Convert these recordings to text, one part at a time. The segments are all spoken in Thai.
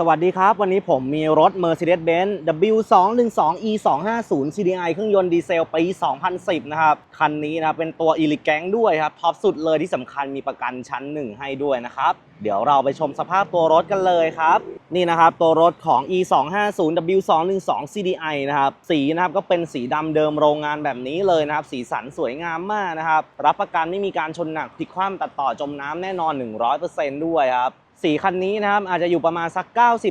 สวัสดีครับ วันนี้ผมมีรถ Mercedes-Benz W212 E250 CDI เครื่องยนต์ดีเซลปี 2010 นะครับ คันนี้นะเป็นตัว e l e g a n ด้วยครับ ท็อปสุดเลยที่สำคัญมีประกันชั้นหนึ่งให้ด้วยนะครับ เดี๋ยวเราไปชมสภาพตัวรถกันเลยครับ นี่นะครับ ตัวรถของ E250 W212 CDI นะครับ สีนะครับก็เป็นสีดำเดิมโรงงานแบบนี้เลยนะครับ สีสันสวยงามมากนะครับ รับประกันไม่มีการชนหนักพลิกคว่ำตัดต่อจมน้ำแน่นอน 100%ด้วยครับ สีคันนี้นะครับอาจจะอยู่ประมาณสัก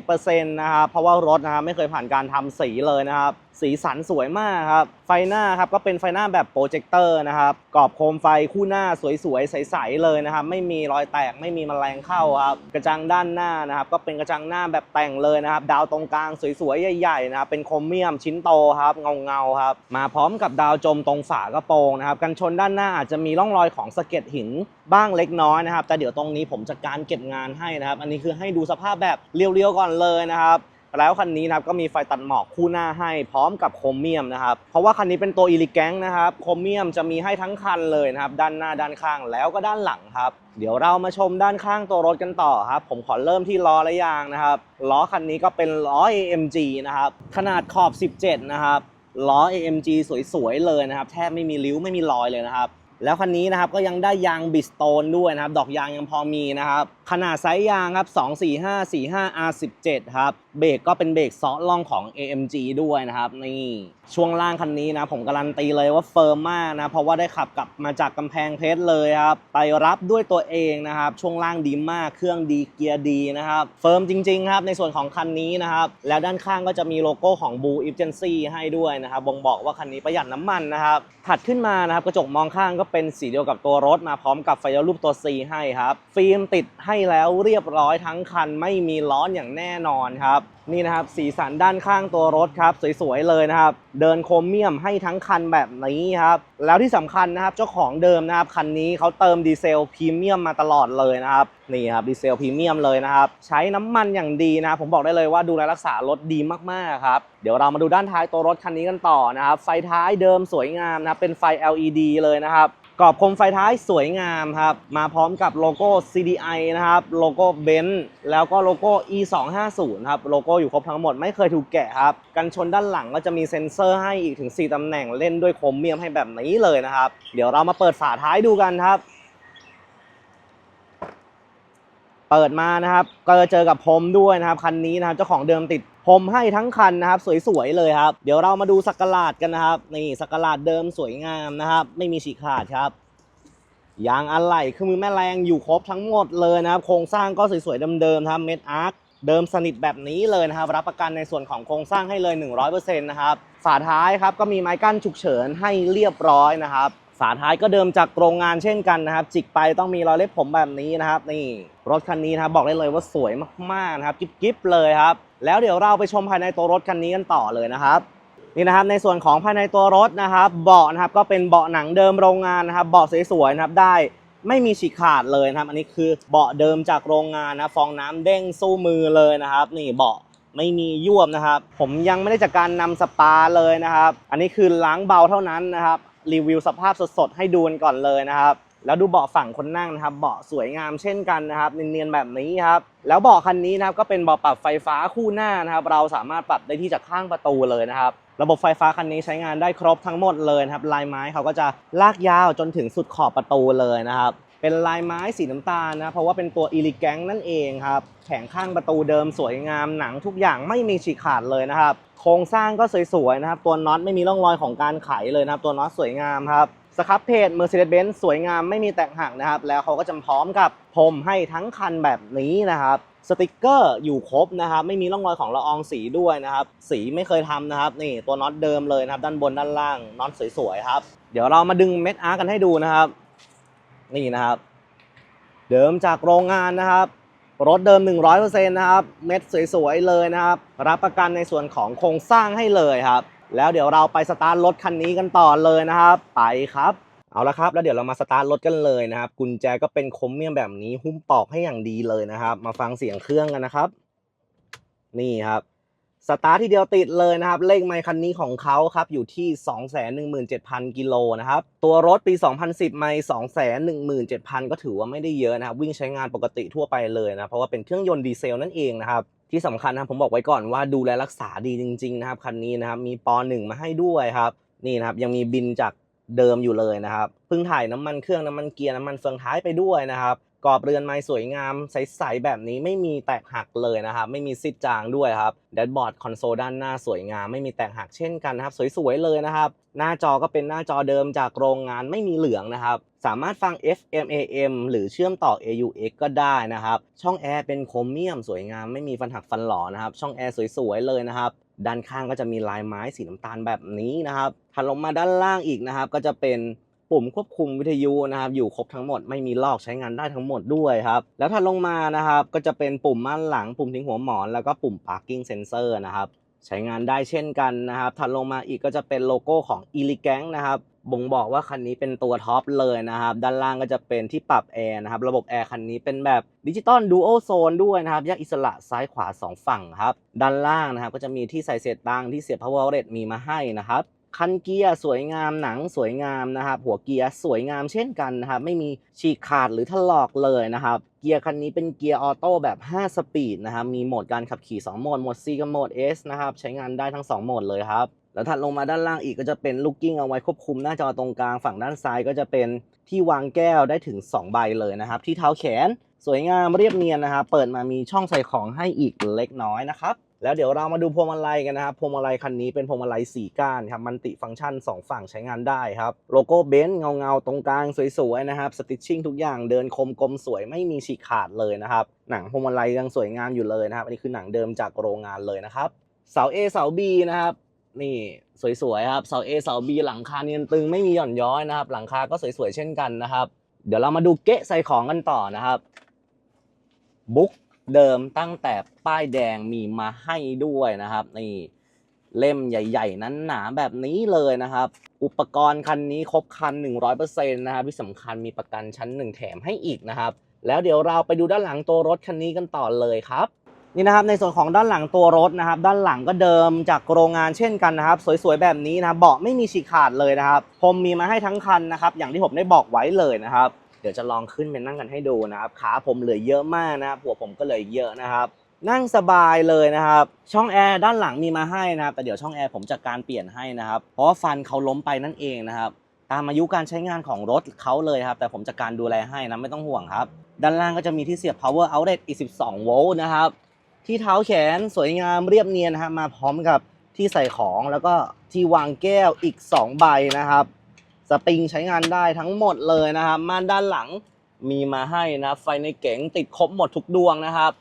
90%นะครับเพราะว่ารถนะครับไม่เคยผ่านการทำสีเลยนะครับ สีสันสวยมากครับ ไฟหน้าครับก็เป็นไฟหน้าแบบโปรเจคเตอร์นะครับ กรอบโคมไฟคู่หน้าสวยๆ ใสๆเลยนะครับ ไม่มีรอยแตกไม่มีแมลงเข้าครับ กระจังด้านหน้านะครับ ก็เป็นกระจังหน้าแบบแต่งเลยนะครับ ดาวตรงกลางสวยๆ ใหญ่ๆนะครับ เป็นโครเมียมชิ้นโตครับ เงาๆครับ มาพร้อมกับดาวจมตรงฝากระโปรงนะครับ กันชนด้านหน้าอาจจะมีร่องรอยของสะเก็ดหินบ้างเล็กน้อยนะครับ แต่เดี๋ยวตรงนี้ผมจะการเก็บงานให้นะครับ อันนี้คือให้ดูสภาพแบบเรียวๆก่อนเลยนะครับ แล้วคันนี้นะครับก็มีไฟตัดหมอกคู่หน้าให้พร้อมกับโครเมียมนะครับเพราะว่าคันนี้เป็นตัวอีลิแกงนะครับโครเมียมจะมีให้ทั้งคันเลยนะครับด้านหน้าด้านข้างแล้วก็ด้านหลังครับเดี๋ยวเรามาชมด้านข้างตัวรถกันต่อครับ ผมขอเริ่มที่ล้อและยางนะครับล้อคันนี้ก็เป็นล้อ AMG นะครับขนาดขอบ 17 นะครับล้อ AMG สวยๆเลยนะครับ แทบไม่มีริ้วไม่มีรอยเลยนะครับ แล้วคันนี้นะครับก็ยังได้ยางบิสโตนด้วยนะครับ ดอกยางยังพอมีนะครับ ขนาดไซส์ยางครับ 245 45 R17 ครับ เบรกก็เป็นเบรกซอล่องของ AMG ด้วยนะครับนี่ช่วงล่างคันนี้นะผมการันตีเลยว่าเฟิร์มมากนะเพราะว่าได้ขับกลับมาจากกำแพงเพชรเลยครับไปรับด้วยตัวเองนะครับช่วงล่างดีมากเครื่องดีเกียร์ดีนะครับเฟิร์มจริงๆครับในส่วนของคันนี้นะครับแล้วด้านข้างก็จะมีโลโก้ของ Blue Agency ให้ด้วยนะครับบ่งบอกว่าคันนี้ประหยัดน้ำมันนะครับถัดขึ้นมานะครับกระจกมองข้างก็เป็นสีเดียวกับตัวรถมาพร้อมกับไฟรูปตัว C ให้ครับฟิล์มติดให้แล้วเรียบร้อยทั้งคันไม่มีล้อนอย่างแน่นอนครับนี่นะครับสีสันด้านข้างตัวรถครับสวยๆเลยนะครับ เดินโครเมียมให้ทั้งคันแบบนี้ครับแล้วที่สำคัญนะครับเจ้าของเดิมนะครับคันนี้เขาเติมดีเซลพรีเมียมมาตลอดเลยนะครับนี่ครับดีเซลพรีเมียมเลยนะครับใช้น้ำมันอย่างดีนะผมบอกได้เลยว่าดูแลรักษารถดีมากๆครับเดี๋ยวเรามาดูด้านท้ายตัวรถคันนี้กันต่อนะครับไฟท้ายเดิมสวยงามนะเป็นไฟ LED เลยนะครับ กรอบคมไฟท้ายสวยงามครับ มาพร้อมกับโลโก้ CDI นะครับ โลโก้เบนซ์แล้วก็โลโก้ E250 ครับ โลโก้อยู่ครบทั้งหมดไม่เคยถูกแกะครับ กันชนด้านหลังก็จะมีเซ็นเซอร์ให้อีกถึง 4 ตำแหน่งเล่นด้วยโครเมียมให้แบบนี้เลยนะครับ เดี๋ยวเรามาเปิดฝาท้ายดูกันครับ เปิดมานะครับ ก็จะเจอกับพรมด้วยนะครับ คันนี้นะครับ เจ้าของเดิมติด พรมให้ทั้งคันนะครับ สวยๆเลยครับ เดี๋ยวเรามาดูสักหลาดกันนะครับ นี่สักหลาดเดิมสวยงามนะครับ ไม่มีฉีกขาดครับยางอะไหล่เครื่องมือแม่แรงอยู่ครบทั้งหมดเลยนะครับ โครงสร้างก็สวยๆเดิมๆครับเม็ดอาร์คเดิมสนิทแบบนี้เลยนะครับ รับประกันในส่วนของโครงสร้างให้เลย 100%นะครับฝาท้ายครับก็มีไม้กั้นฉุกเฉินให้เรียบร้อยนะครับฝาท้ายก็เดิมจากโรงงานเช่นกันนะครับ จิกไปต้องมีรอยเล็บผมแบบนี้นะครับ นี่รถคันนี้นะครับบอกได้เลยว่าสวยมากๆนะครับ กิ๊บๆเลยครับ แล้วเดี๋ยวเราไปชมภายในตัวรถคันนี้กันต่อเลยนะครับนี่นะครับในส่วนของภายในตัวรถนะครับเบาะนะครับก็เป็นเบาะหนังเดิมโรงงานนะครับเบาะสวยๆนะครับได้ไม่มีฉีกขาดเลยนะครับ อันนี้คือเบาะเดิมจากโรงงานนะฟองน้ำเด้งสู้มือเลยนะครับ นี่เบาะไม่มียวบนะครับ ผมยังไม่ได้จากการนำสปาเลยนะครับ อันนี้คือล้างเบาเท่านั้นนะครับรีวิวสภาพสดๆให้ดูกันก่อนเลยนะครับ แล้วดูเบาะฝั่งคนนั่งนะครับ เบาะสวยงามเช่นกันนะครับเนียนๆแบบนี้ครับ แล้วเบาะคันนี้นะครับก็เป็นเบาะปรับไฟฟ้าคู่หน้านะครับ เราสามารถปรับได้ที่จากข้างประตูเลยนะครับ ระบบไฟฟ้าคันนี้ใช้งานได้ครบทั้งหมดเลยนะครับ ลายไม้เขาก็จะลากยาวจนถึงสุดขอบประตูเลยนะครับ เป็นลายไม้สีน้ำตาลนะ เพราะว่าเป็นตัวอีลิแกงนั่นเองครับ แผงข้างประตูเดิมสวยงาม หนังทุกอย่างไม่มีฉีกขาดเลยนะครับ โครงสร้างก็สวยๆนะครับ ตัวน็อตไม่มีร่องรอยของการไขเลยนะครับ ตัวน็อตสวยงามครับ สครับเพจ Mercedes-Benz สวยงามไม่มีแตกหักนะครับ แล้วเขาก็จะพร้อมกับพรมให้ทั้งคันแบบนี้นะครับสติกเกอร์อยู่ครบนะครับ ไม่มีร่องรอยของละอองสีด้วยนะครับ สีไม่เคยทำนะครับ นี่ตัวน็อตเดิมเลยนะครับ ด้านบนด้านล่างน็อตสวยๆครับ เดี๋ยวเรามาดึงเม็ดอาร์กันให้ดูนะครับ นี่นะครับ เดิมจากโรงงานนะครับรถเดิม 100%นะครับ เม็ดสวยๆเลยนะครับ รับประกันในส่วนของโครงสร้างให้เลยครับ แล้วเดี๋ยวเราไปสตาร์ทรถคันนี้กันต่อเลยนะครับไปครับเอาละครับแล้วเดี๋ยวเรามาสตาร์ทรถกันเลยนะครับกุญแจก็เป็นคมเมียมแบบนี้หุ้มปอกให้อย่างดีเลยนะครับ มาฟังเสียงเครื่องกันนะครับ นี่ครับสตาร์ทที่เดียวติดเลยนะครับ เลขไมค์คันนี้ของเขาครับอยู่ที่ 217,000 กิโลนะครับ ตัวรถปี 2010 ไมค์217,000 ก็ถือว่าไม่ได้เยอะนะครับ วิ่งใช้งานปกติทั่วไปเลยนะ เพราะว่าเป็นเครื่องยนต์ดีเซลนั่นเองนะครับ ที่สำคัญนะผมบอกไว้ก่อนว่าดูแลรักษาดีจริง ๆ นะครับคันนี้นะครับมีปอหนึ่งมาให้ด้วยครับนี่นะครับยังมีบินจากเดิมอยู่เลยนะครับเพิ่งถ่ายน้ำมันเครื่องน้ำมันเกียร์น้ำมันเฟืองท้ายไปด้วยนะครับ กรอบเรือนไม้สวยงาม ใสๆแบบนี้ไม่มีแตกหักเลยนะครับไม่มีซิดจางด้วยครับแดชบอร์ดคอนโซลด้านหน้าสวยงาม ไม่มีแตกหักเช่นกันนะครับ สวยๆเลยนะครับ หน้าจอก็เป็นหน้าจอเดิมจากโรงงานไม่มีเหลืองนะครับสามารถฟัง FM AM หรือเชื่อมต่อ AUX ก็ได้นะครับ ช่องแอร์เป็นโครเมียมสวยงาม ไม่มีฟันหักฟันหล่อนะครับ ช่องแอร์สวยๆเลยนะครับ ด้านข้างก็จะมีลายไม้สีน้ำตาลแบบนี้นะครับถัดลงมาด้านล่างอีกนะครับ ก็จะเป็น ปุ่มควบคุมวิทยุนะครับอยู่ครบทั้งหมดไม่มีลอกใช้งานได้ทั้งหมดด้วยครับแล้วถัดลงมานะครับก็จะเป็นปุ่มม่านหลังปุ่มทิ้งหัวหมอนแล้วก็ปุ่ม parking sensor นะครับใช้งานได้เช่นกันนะครับถัดลงมาอีกก็จะเป็นโลโก้ของ e l e g a n g นะครับบ่งบอกว่าคันนี้เป็นตัวท็อปเลยนะครับ ด้านล่างก็จะเป็นที่ปรับแอร์นะครับ ระบบแอร์คันนี้เป็นแบบดิจิตอลดูโอโซนด้วยนะครับ แยกอิสระซ้ายขวา 2 ฝั่งครับ ด้านล่างนะครับ ก็จะมีที่ใส่เศษตังค์ที่เสียบ power outlet มีมาให้นะครับ คันเกียร์สวยงามหนังสวยงามนะครับ หัวเกียร์สวยงามเช่นกันนะครับ ไม่มีฉีกขาดหรือถลอกเลยนะครับ เกียร์คันนี้เป็นเกียร์ออโต้แบบ 5 สปีดนะครับ มีโหมดการขับขี่ 2 โหมด โหมด C กับโหมด S นะครับ ใช้งานได้ทั้ง 2 โหมดเลยครับ แล้วถัดลงมาด้านล่างอีกก็จะเป็นลูกกิ้งเอาไว้ควบคุมหน้าจอตรงกลางฝั่งด้านซ้ายก็จะเป็นที่วางแก้วได้ถึง 2 ใบเลยนะครับ ที่เท้าแขน สวยงามเรียบเนียนนะครับ เปิดมามีช่องใส่ของให้อีกเล็กน้อยนะครับ แล้วเดี๋ยวเรามาดูพวงมาลัยกันนะครับพวงมาลัยคันนี้เป็นพวงมาลัย4ก้านครับมันติฟังก์ชัน 2 ฝั่งใช้งานได้ครับโลโก้เบนซ์เงาๆตรงกลางสวยๆนะครับสติชชิ่งทุกอย่างเดินคมกลมสวยไม่มีฉีกขาดเลยนะครับหนังพวงมาลัยยังสวยงามอยู่เลยนะครับอันนี้คือหนังเดิมจากโรงงานเลยนะครับเสา A เสา B นะครับนี่สวยๆครับเสา A เสา B หลังคาเนียนตึงไม่มีหย่อนย้อยนะครับ หลังคาก็สวยๆเช่นกันนะครับ เดี๋ยวเรามาดูเกะใส่ของกันต่อนะครับบุ๊ก เดิมตั้งแต่ป้ายแดงมีมาให้ด้วยนะครับนี่เล่มใหญ่ๆ นั้นหนาแบบนี้เลยนะครับ อุปกรณ์คันนี้ครบคัน 100%นะครับที่สำคัญมีประกันชั้น 1 แถมให้อีกนะครับ แล้วเดี๋ยวเราไปดูด้านหลังตัวรถคันนี้กันต่อเลยครับนี่นะครับในส่วนของด้านหลังตัวรถนะครับ ด้านหลังก็เดิมจากโรงงานเช่นกันนะครับ สวยๆแบบนี้นะเบาะไม่มีฉีกขาดเลยนะครับผมมีมาให้ทั้งคันนะครับ อย่างที่ผมได้บอกไว้เลยนะครับ ดี๋ยวจะลองขึ้นไปนั่งกันให้ดูนะครับ ขาผมเหลือเยอะมากนะครับหัวผมก็เหลยเยอะนะครับนั่งสบายเลยนะครับ ช่องแอร์ด้านหลังมีมาให้นะครับ แต่เดี๋ยวช่องแอร์ผมจัดการเปลี่ยนให้นะครับ เพราะว่าฟันเขาล้มไปนั่นเองนะครับ ตามอายุการใช้งานของรถเขาเลยครับ แต่ผมจัดการดูแลให้นะไม่ต้องห่วงครับ ด้านล่างก็จะมีที่เสียบ power outlet อีก 12 โวลต์นะครับ ที่เท้าแขนสวยงามเรียบเนียนนะครับมาพร้อมกับที่ใส่ของแล้วก็ที่วางแก้วอีก 2 ใบนะครับ สปริงใช้งานได้ทั้งหมดเลยนะครับ ม่านด้านหลังมีมาให้นะครับไฟในเก๋งติดครบหมดทุกดวงนะครับ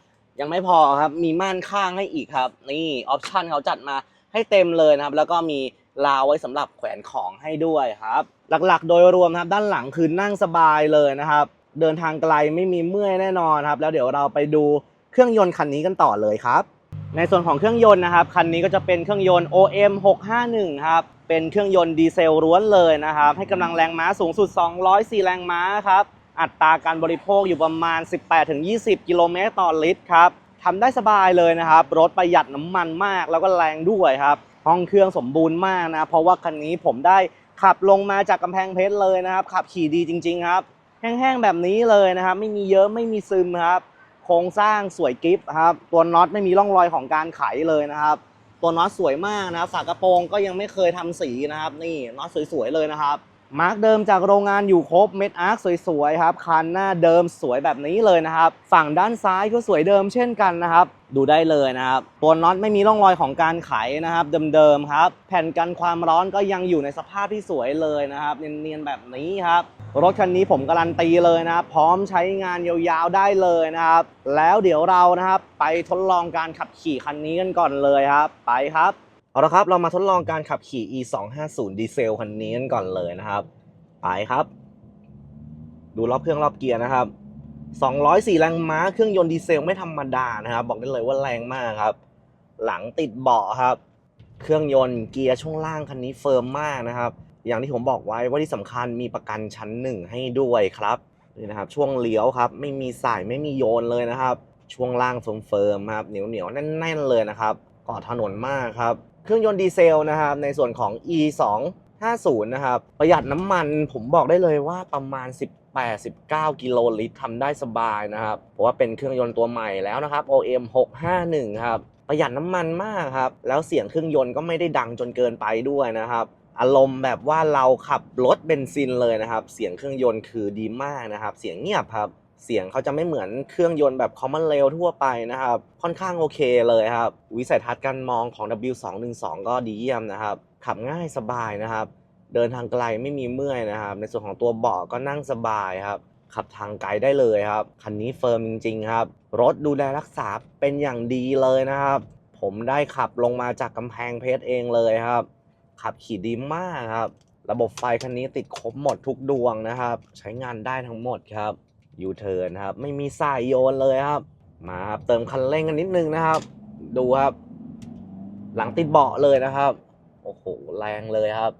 ยังไม่พอครับ มีม่านข้างให้อีกครับ นี่ออปชันเขาจัดมาให้เต็มเลยนะครับ แล้วก็มีราวไว้สำหรับแขวนของให้ด้วยครับ หลักๆ โดยรวมครับ ด้านหลังคือนั่งสบายเลยนะครับ เดินทางไกลไม่มีเมื่อยแน่นอนครับ แล้วเดี๋ยวเราไปดูเครื่องยนต์คันนี้กันต่อเลยครับ ในส่วนของเครื่องยนต์นะครับคันนี้ก็จะเป็นเครื่องยนต์ OM 651ครับเป็นเครื่องยนต์ดีเซลล้วนเลยนะครับ ให้กำลังแรงม้าสูงสุด 204 แรงม้าครับอัตราการบริโภคอยู่ประมาณ 18-20 กิโลเมตรต่อลิตรครับทำได้สบายเลยนะครับ รถประหยัดน้ำมันมากแล้วก็แรงด้วยครับ ห้องเครื่องสมบูรณ์มากนะ เพราะว่าคันนี้ผมได้ขับลงมาจากกำแพงเพชรเลยนะครับ ขับขี่ดีจริง ๆ ครับ แห้งๆแบบนี้เลยนะครับ ไม่มีเยอะไม่มีซึมครับ โครงสร้างสวยกิฟต์ครับ ตัวน็อตไม่มีร่องรอยของการไขเลยนะครับ ตัวน็อตสวยมากนะครับฝากระโปรงก็ยังไม่เคยทำสีนะครับ นี่น็อตสวยๆเลยนะครับ มาร์กเดิมจากโรงงานอยู่ครบเม็ดอาร์คสวยๆครับคันหน้าเดิมสวยแบบนี้เลยนะครับ ฝั่งด้านซ้ายก็สวยเดิมเช่นกันนะครับ ดูได้เลยนะครับ ตัวน็อตไม่มีร่องรอยของการไขนะครับเดิมๆครับ แผ่นกันความร้อนก็ยังอยู่ในสภาพที่สวยเลยนะครับเนียนๆแบบนี้ครับรถคันนี้ผมการันตีเลยนะครับพร้อมใช้งานยาวๆได้เลยนะครับ แล้วเดี๋ยวเรานะครับ ไปทดลองการขับขี่คันนี้กันก่อนเลยครับ ไปครับ เอาละครับ เรามาทดลองการขับขี่ e 2 5 0ดีเซลคันนี้กันก่อนเลยนะครับ ไปครับ ดูรอบเครื่องรอบเกียร์นะครับ 204 แรงม้าเครื่องยนต์ดีเซลไม่ธรรมดานะครับ บอกได้เลยว่าแรงมากครับ หลังติดเบาะครับ เครื่องยนต์เกียร์ช่วงล่างคันนี้เฟิร์มมากนะครับ อย่างที่ผมบอกไว้ว่าที่สำคัญมีประกันชั้นหนึ่งให้ด้วยครับนี่นะครับ ช่วงเลี้ยวครับ ไม่มีสายไม่มีโยนเลยนะครับ ช่วงล่างเฟิร์มๆครับเหนียวเหนียวแน่น ๆ เลยนะครับเกาะถนนมากครับ เครื่องยนต์ดีเซลนะครับในส่วนของ e 2 50นะครับประหยัดน้ำมันผมบอกได้เลยว่าประมาณ89กิโลลิตรทำได้สบายนะครับเพราะว่าเป็นเครื่องยนต์ตัวใหม่แล้วนะครับ OM 651ครับประหยัดน้ำมันมากครับแล้วเสียงเครื่องยนต์ก็ไม่ได้ดังจนเกินไปด้วยนะครับอารมณ์แบบว่าเราขับรถเบนซินเลยนะครับ เสียงเครื่องยนต์คือดีมากนะครับ เสียงเงียบครับ เสียงเขาจะไม่เหมือนเครื่องยนต์แบบ common rail ทั่วไปนะครับ ค่อนข้างโอเคเลยครับ วิสัยทัศน์การมองของ W212 ก็ดีเยี่ยมนะครับ ขับง่ายสบายนะครับ เดินทางไกลไม่มีเมื่อยนะครับ ในส่วนของตัวเบาะก็นั่งสบายครับ ขับทางไกลได้เลยครับ คันนี้เฟิร์มจริงๆครับ รถดูแลรักษาเป็นอย่างดีเลยนะครับ ผมได้ขับลงมาจากกำแพงเพชรเองเลยครับ ขับขี่ดีมากครับ ระบบไฟคันนี้ติดครบหมดทุกดวงนะครับ ใช้งานได้ทั้งหมดครับ ยูเทิร์นครับไม่มีสายโยนเลยครับ มาครับเติมคันเร่งกันนิดนึงนะครับ ดูครับ หลังติดเบาะเลยนะครับโอ้โหแรงเลยครับ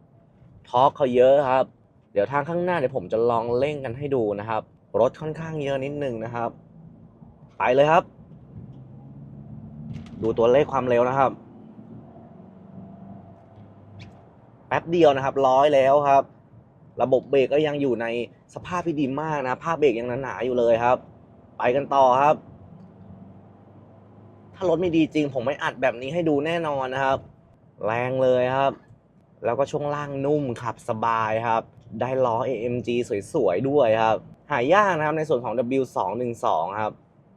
ทอร์กเขาเยอะครับ เดี๋ยวทางข้างหน้าเดี๋ยวผมจะลองเร่งกันให้ดูนะครับ รถค่อนข้างเยอะนิดนึงนะครับ ไปเลยครับ ดูตัวเลขความเร็วนะครับแป๊บเดียวนะครับร้อยแล้วครับ ระบบเบรกก็ยังอยู่ใน สภาพที่ดีมากนะภาพเบรกยังหนาๆอยู่เลยครับ ไปกันต่อครับ ถ้ารถไม่ดีจริง ผมไม่อัดแบบนี้ให้ดูแน่นอนนะครับ แรงเลยครับ แล้วก็ช่วงล่างนุ่มขับสบายครับ ได้ล้อ AMG สวยๆด้วยครับ หายากนะครับในส่วนของ W212 ครับ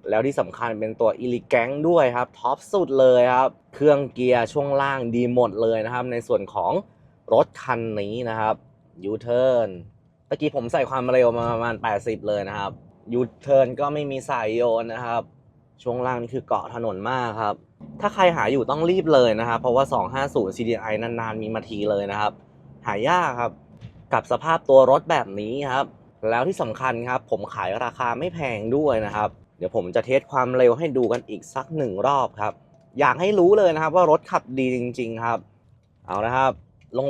แล้วที่สำคัญเป็นตัว e l e g a n ด้วยครับท็อปสุดเลยครับ เครื่องเกียร์ช่วงล่างดีหมดเลยนะครับ ในส่วนของรถคันนี้นะครับ U-turn ตะกี้ผมใส่ความเร็วมาประมาณ 80 เลยนะครับ U-turn ก็ไม่มีสายโยนนะครับ ช่วงล่างนี่คือเกาะถนนมากครับ ถ้าใครหาอยู่ต้องรีบเลยนะครับ เพราะว่า 250 CDI นานๆ มีมาทีเลยนะครับ หายากครับ กับสภาพตัวรถแบบนี้ครับ แล้วที่สำคัญครับ ผมขายราคาไม่แพงด้วยนะครับ เดี๋ยวผมจะเทสความเร็วให้ดูกันอีกสักหนึ่งรอบครับ อยากให้รู้เลยนะครับว่ารถขับดีจริง ๆ ครับ เอานะครับ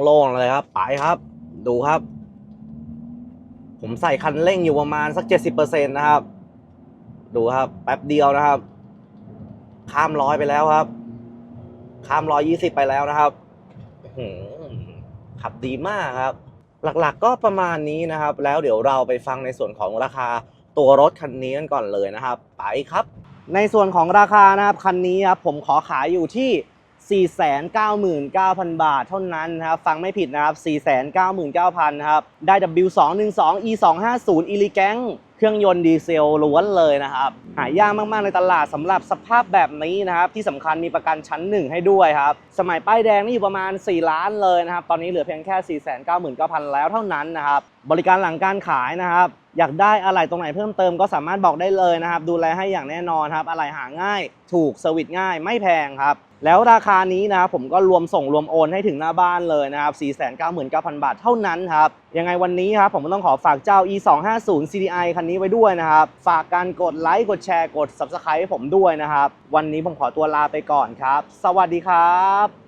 โล่งๆเลยครับ ไปครับ ดูครับ ผมใส่คันเร่งอยู่ประมาณสัก 70%นะครับ ดูครับแป๊บเดียวนะครับ ข้ามร้อยไปแล้วครับ ข้ามร้อยยี่สิบไปแล้วนะครับขับดีมากครับ หลักๆก็ประมาณนี้นะครับ แล้วเดี๋ยวเราไปฟังในส่วนของราคาตัวรถคันนี้กันก่อนเลยนะครับ ไปครับ ในส่วนของราคานะครับคันนี้ครับผมขอขายอยู่ที่ 499,000 บาทเท่านั้นนะครับฟังไม่ผิดนะครับ 499,000นะครับได้ W212 E250 e l e g a n เครื่องยนต์ดีเซลล้วนเลยนะครับ หายากมาก ๆ ในตลาดสำหรับสภาพแบบนี้นะครับ ที่สำคัญมีประกันชั้นหนึ่งให้ด้วยครับ สมัยป้ายแดงนี่อยู่ประมาณ 4 ล้านเลยนะครับ ตอนนี้เหลือเพียงแค่ 499,000 แล้วเท่านั้นนะครับ บริการหลังการขายนะครับ อยากได้อะไรตรงไหนเพิ่มเติมก็สามารถบอกได้เลยนะครับ ดูแลให้อย่างแน่นอนครับ อะไรหาง่าย ถูกเซอร์วิสง่าย ไม่แพงครับ แล้วราคานี้นะครับผมก็รวมส่งรวมโอนให้ถึงหน้าบ้านเลยนะครับ 499,000 บาทเท่านั้นครับ ยังไงวันนี้ครับผมก็ต้องขอฝากเจ้า E250 CDI คันนี้ไว้ด้วยนะครับ ฝากการกดไลค์ กดแชร์ กด Subscribe ให้ผมด้วยนะครับ วันนี้ผมขอตัวลาไปก่อนครับ สวัสดีครับ